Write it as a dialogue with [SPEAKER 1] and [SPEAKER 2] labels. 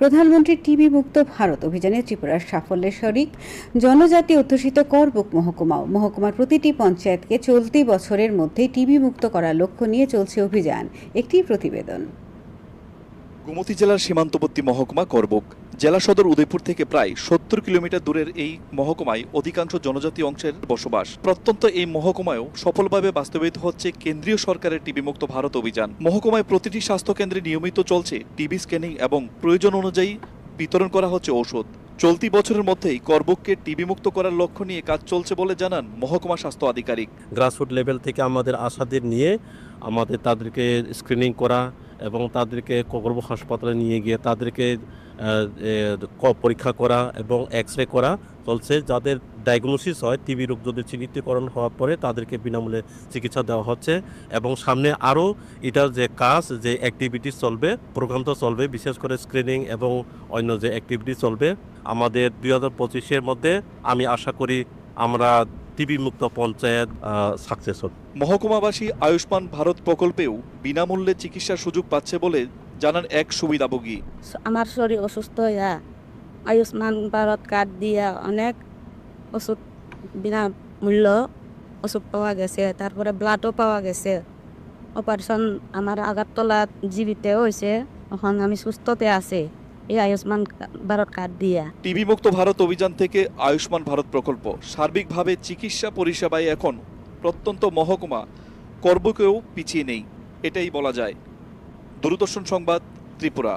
[SPEAKER 1] প্রধানমন্ত্রী টিবি মুক্ত ভারত অভিযানে ত্রিপুরার সাফল্যের শরিক, জনজাতি অধ্যুষিত করবুক মহকুমাও। মহকুমার প্রতিটি পঞ্চায়েতকে চলতি বছরের মধ্যে টিবি মুক্ত করার লক্ষ্য নিয়ে চলছে অভিযান। একটি প্রতিবেদন।
[SPEAKER 2] গোমতী জেলার সীমান্তবর্তী মহকুমা করবুক। জেলা সদর উদয়পুর থেকে প্রায় সত্তর কিলোমিটার দূরের এই মহকুমায় অধিকাংশ জনজাতি অংশের বসবাস। প্রত্যন্ত এই মহকুমায়ও সফলভাবে বাস্তবায়িত হচ্ছে কেন্দ্রীয় সরকারের টিবি মুক্ত ভারত অভিযান। মহকুমায় প্রতিটি স্বাস্থ্য কেন্দ্রে নিয়মিত চলছে টিবি স্ক্যানিং এবং প্রয়োজন অনুযায়ী বিতরণ করা হচ্ছে ঔষধ চলতি বছরের মধ্যেই করবুককে টিবি মুক্ত করার লক্ষ্য নিয়ে কাজ চলছে বলে জানান মহকুমা স্বাস্থ্য আধিকারিক।
[SPEAKER 3] গ্রাসরুট লেভেল থেকে আমাদের আশাদের নিয়ে আমাদের তাদেরকে স্ক্রিনিং করা এবং তাদেরকে কর্ম হাসপাতালে নিয়ে গিয়ে তাদেরকে পরীক্ষা করা এবং এক্স রে করা চলছে। যাদের ডায়াগনোসিস হয় টিবি রোগ যদি চিহ্নিতকরণ হওয়ার পরে তাদেরকে বিনামূল্যে চিকিৎসা দেওয়া হচ্ছে এবং সামনে আরও এটার যে কাজ, যে অ্যাক্টিভিটি চলবে, প্রোগ্রাম তো চলবে, বিশেষ করে স্ক্রিনিং এবং অন্য যে অ্যাক্টিভিটি চলবে। আমাদের দুই হাজার পঁচিশের মধ্যে আমি আশা করি আমরা টিবি মুক্ত পঞ্চায়েত সাকসেস হবে
[SPEAKER 2] মহকুমাবাসী আয়ুষ্মান ভারত প্রকল্পেও বিনামূল্যে চিকিৎসার সুযোগ পাচ্ছে বলে জানান এক সুবিধাভোগী।
[SPEAKER 4] আমার শরীর অসুস্থ হইয়া আয়ুষ্মান ভারত কার্ড দিয়া অনেক ওষুধ বিনা মূল্য ওষুধ পাওয়া গেছে তারপরে ব্লাডও পাওয়া গেছে। অপারেশন আমার আগারতলা জীবিতে হয়েছে এখন আমি সুস্থতে আছি। এই আয়ুষ্মান ভারত কার্ড দিয়া।
[SPEAKER 2] টিবি মুক্ত ভারত অভিযান থেকে আয়ুষ্মান ভারত প্রকল্প। সার্বিকভাবে চিকিৎসা পরিষেবায় এখন প্রত্যন্ত মহকুমা করবকেও পিছিয়ে নেই, এটাই বলা যায়। দূরদর্শন সংবাদ ত্রিপুরা।